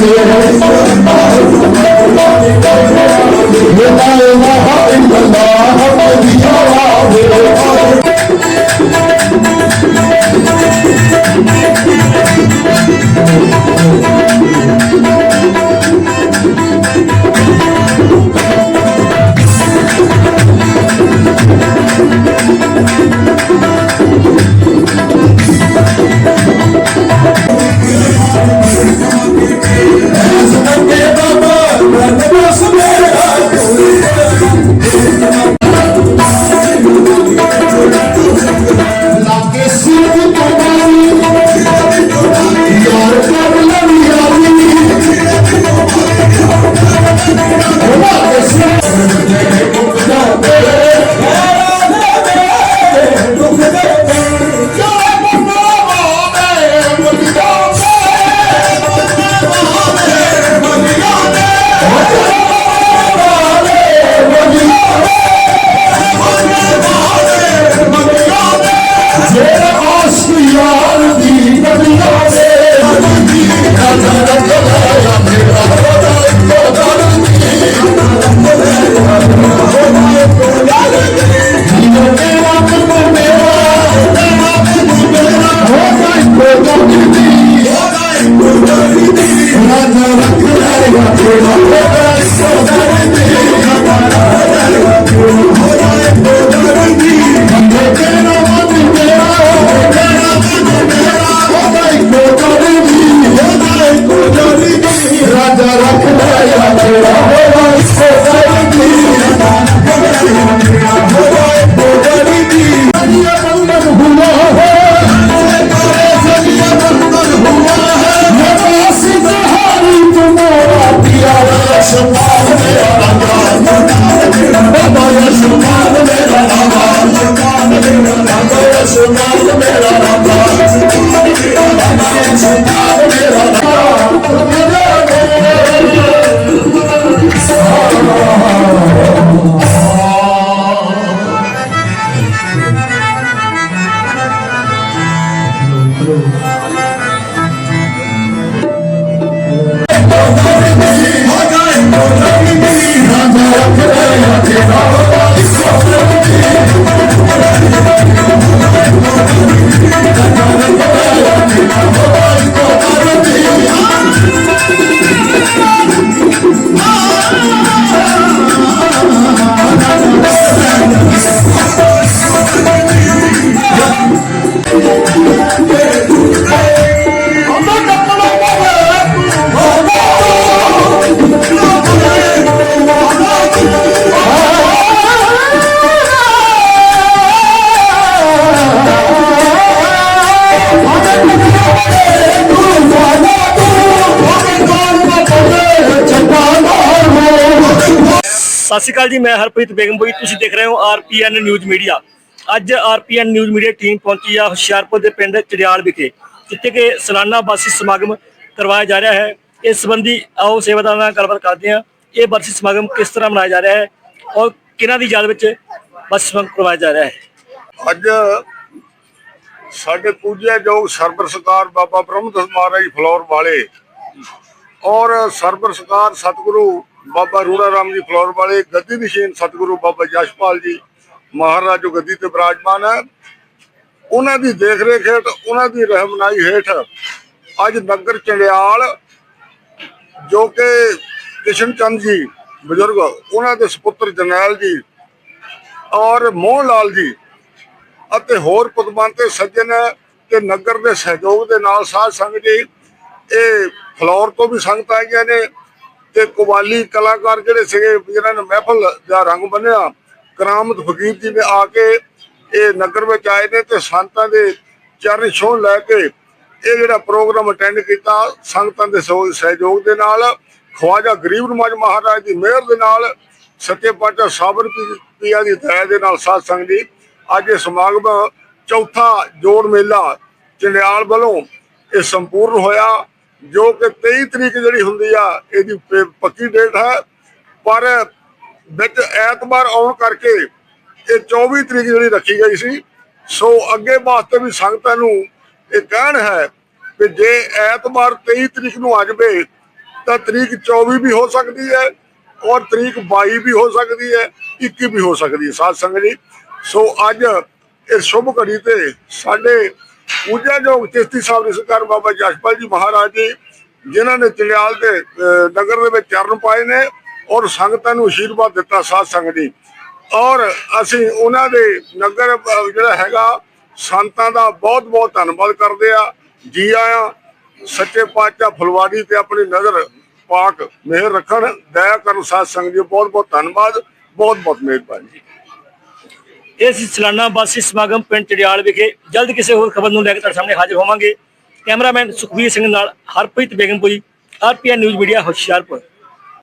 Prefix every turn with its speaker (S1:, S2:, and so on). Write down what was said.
S1: Gracias. Hallelujah.
S2: ਸਤਿ ਸ਼੍ਰੀ ਅਕਾਲ ਜੀ, ਮੈਂ ਹਰਪ੍ਰੀਤ ਬੇਗਮਪੁਰੀ ਤੁਸੀਂ ਦੇਖ ਰਹੇ ਹੋ ਆਰਪੀਐਨ ਨਿਊਜ਼ ਮੀਡੀਆ। ਅੱਜ ਆਰਪੀਐਨ ਨਿਊਜ਼ ਮੀਡੀਆ ਟੀਮ ਪਹੁੰਚੀ ਆ ਹੁਸ਼ਿਆਰਪੁਰ ਦੇ ਪਿੰਡ ਚੜਿਆਲ ਵਿਖੇ, ਜਿੱਥੇ ਕਿ ਸਾਲਾਨਾ ਬਾਸੀ ਸਮਾਗਮ ਕਰਵਾਇਆ ਜਾ ਰਿਹਾ ਹੈ। ਇਸ ਸੰਬੰਧੀ ਆਓ ਸੇਵਾਦਾਰਾਂ ਨਾਲ ਗੱਲਬਾਤ ਕਰਦੇ ਹਾਂ। ਇਹ ਬਾਸੀ ਸਮਾਗਮ ਕਿਸ ਤਰ੍ਹਾਂ ਮਨਾਇਆ ਜਾ ਰਿਹਾ ਹੈ ਔਰ ਕਿਹਨਾਂ ਦੀ ਯਾਦ ਵਿੱਚ ਬਾਸੀ ਸਮਾਗਮ ਕਰਵਾਇਆ ਜਾ ਰਿਹਾ ਹੈ?
S3: ਅੱਜ ਸਾਡੇ ਪੂਜਿਆਯੋਗ ਸਰਬਰ ਸਰਕਾਰ ਬਾਬਾ ਬ੍ਰਹਮਦਸ ਮਹਾਰਾਜ ਫਲੋਰ ਵਾਲੇ ਔਰ ਸਰਬਰ ਸਰਕਾਰ ਸਤਿਗੁਰੂ ਬਾਬਾ ਰੂੜਾ ਰਾਮ ਜੀ ਫਲੋਰ ਵਾਲੇ, ਗੱਦੀ ਨਿਸ਼ੀਨ ਸਤਿਗੁਰੂ ਬਾਬਾ ਜਸ਼ਪਾਲ ਜੀ ਮਹਾਰਾਜ ਜੋ ਗੱਦੀ ਤੇ ਬਿਰਾਜਮਾਨ ਹੈ। ਉਹਨਾਂ ਦੀ ਦੇਖ ਰੇਖ ਹੇਠ, ਉਹਨਾਂ ਦੀ ਰਹਿਮਨਾਈ ਹੇਠ ਅੱਜ ਨਗਰ ਚੰਡਿਆਲ ਜੋ ਕਿ ਕਿਸ਼ਨ ਚੰਦ ਜੀ ਬਜ਼ੁਰਗ, ਉਹਨਾਂ ਦੇ ਸੁਪੁੱਤਰ ਜਰਨੈਲ ਜੀ ਔਰ ਮੋਹਨ ਲਾਲ ਜੀ ਅਤੇ ਹੋਰ ਪਦਵੰਤੇ ਸੱਜਣ ਤੇ ਨਗਰ ਦੇ ਸਹਿਯੋਗ ਦੇ ਨਾਲ ਸਾਧ ਸੰਗਤ ਜੀ, ਇਹ ਫਲੋਰ ਤੋਂ ਵੀ ਸੰਗਤ ਆਈਆਂ ਨੇ। ਤੇ ਕਵਾਲੀ ਕਲਾਕਾਰ ਜਿਹੜੇ ਸੀਗੇ, ਜਿਨ੍ਹਾਂ ਨੇ ਮਹਿਫਲ ਦਾ ਰੰਗ ਬੰਨਿਆ, ਕਰਾਮਤ ਫਕੀਰ ਜੀ ਨੇ ਆ ਕੇ ਇਹ ਨਗਰ ਵਿੱਚ ਆਏ ਨੇ ਤੇ ਸੰਤਾਂ ਦੇ ਚਰਨ ਛੋਹ ਲੈ ਕੇ ਇਹ ਜਿਹੜਾ ਪ੍ਰੋਗਰਾਮ ਅਟੈਂਡ ਕੀਤਾ, ਸੰਗਤਾਂ ਦੇ ਸਹਿਯੋਗ ਦੇ ਨਾਲ, ਖਵਾਜਾ ਗਰੀਬ ਨਵਾਜ ਮਹਾਰਾਜ ਦੀ ਮਿਹਰ ਦੇ ਨਾਲ, ਸੱਚੇ ਪਾਤਸ਼ਾਹ ਸਾਬਰ ਪੀਆ ਦੀ ਦਇਆ ਦੇ ਨਾਲ ਸਾਧ ਸੰਗਤ ਜੀ, ਅੱਜ ਇਹ ਸਮਾਗਮ ਚੌਥਾ ਜੋੜ ਮੇਲਾ ਚੰਡਿਆਲ ਵੱਲੋਂ ਇਹ ਸੰਪੂਰਨ ਹੋਇਆ। ਜੋ ਕਿ 23 ਤਰੀਕ ਜਿਹੜੀ ਹੁੰਦੀ ਆ, ਇਹਦੀ ਪੱਕੀ ਡੇਟ ਹੈ। ਪਰ ਵਿੱਚ ਐਤਵਾਰ ਆਉਣ ਕਰਕੇ ਇਹ 24 ਤਰੀਕ ਜਿਹੜੀ ਰੱਖੀ ਗਈ ਸੀ, ਸੋ ਅੱਗੇ ਵਾਸਤੇ ਵੀ ਸੰਗਤਾਂ ਨੂੰ ਇਹ ਕਹਿਣ ਹੈ ਕਿ ਜੇ ਐਤਵਾਰ 23 ਤਰੀਕ ਨੂੰ ਆ ਜਾਵੇ, ਤਾਂ ਤਰੀਕ 24 ਵੀ ਹੋ ਸਕਦੀ ਹੈ ਔਰ ਤਰੀਕ 22 ਵੀ ਹੋ ਸਕਦੀ ਹੈ 21 ਵੀ ਹੋ ਸਕਦੀ ਹੈ। ਸਾਧ ਸੰਗਤ ਜੀ, ਸੋ ਅੱਜ ਇਹ ਸ਼ੁਭ ਘੜੀ ਤੇ ਸਾਡੇ ਪੂਜਾਯੋਗ ਚੇਸਤੀ ਸਾਹਿਬ ਦੇ ਸਰਕਾਰ ਬਾਬਾ ਜਸ਼ਪਾਲ ਜੀ ਮਹਾਰਾਜ ਜੀ, ਜਿਨ੍ਹਾਂ ਨੇ ਚੰਡਿਆਲ ਦੇ ਨਗਰ ਦੇ ਵਿੱਚ ਚਰਨ ਪਾਏ ਨੇ ਔਰ ਸੰਗਤਾਂ ਨੂੰ ਅਸ਼ੀਰਵਾਦ ਦਿੱਤਾ ਸਾਧ ਸੰਗਤ ਜੀ। ਔਰ ਅਸੀਂ ਉਹਨਾਂ ਦੇ ਨਗਰ ਜਿਹੜਾ ਹੈਗਾ, ਸੰਤਾਂ ਦਾ ਬਹੁਤ ਬਹੁਤ ਧੰਨਵਾਦ ਕਰਦੇ ਆ ਜੀ ਆਇਆਂ, ਸੱਚੇ ਪਾਤਸ਼ਾਹ ਫੁਲਵਾੜੀ ਤੇ ਆਪਣੀ ਨਜ਼ਰ ਪਾਕ ਮਿਹਰ ਰੱਖਣ, ਦਇਆ ਕਰਨ ਸਾਧ ਸੰਗਤ ਜੀ ਬਹੁਤ ਬਹੁਤ ਧੰਨਵਾਦ ਬਹੁਤ ਬਹੁਤ ਮਿਹਰਬਾਨੀ।
S2: ਇਹ ਸੀ ਸਾਲਾਨਾ ਬਾਸੀ ਸਮਾਗਮ ਪਿੰਡ ਚੜਿਆਲ ਵਿਖੇ ਜਲਦ ਕਿਸੇ ਹੋਰ ਖਬਰ ਨੂੰ ਲੈ ਕੇ ਤੁਹਾਡੇ ਸਾਹਮਣੇ ਹਾਜ਼ਰ ਹੋਵਾਂਗੇ। ਕੈਮਰਾਮੈਨ ਸੁਖਬੀਰ ਸਿੰਘ ਨਾਲ Harpreet Begampuri RPN news media Hoshiarpur.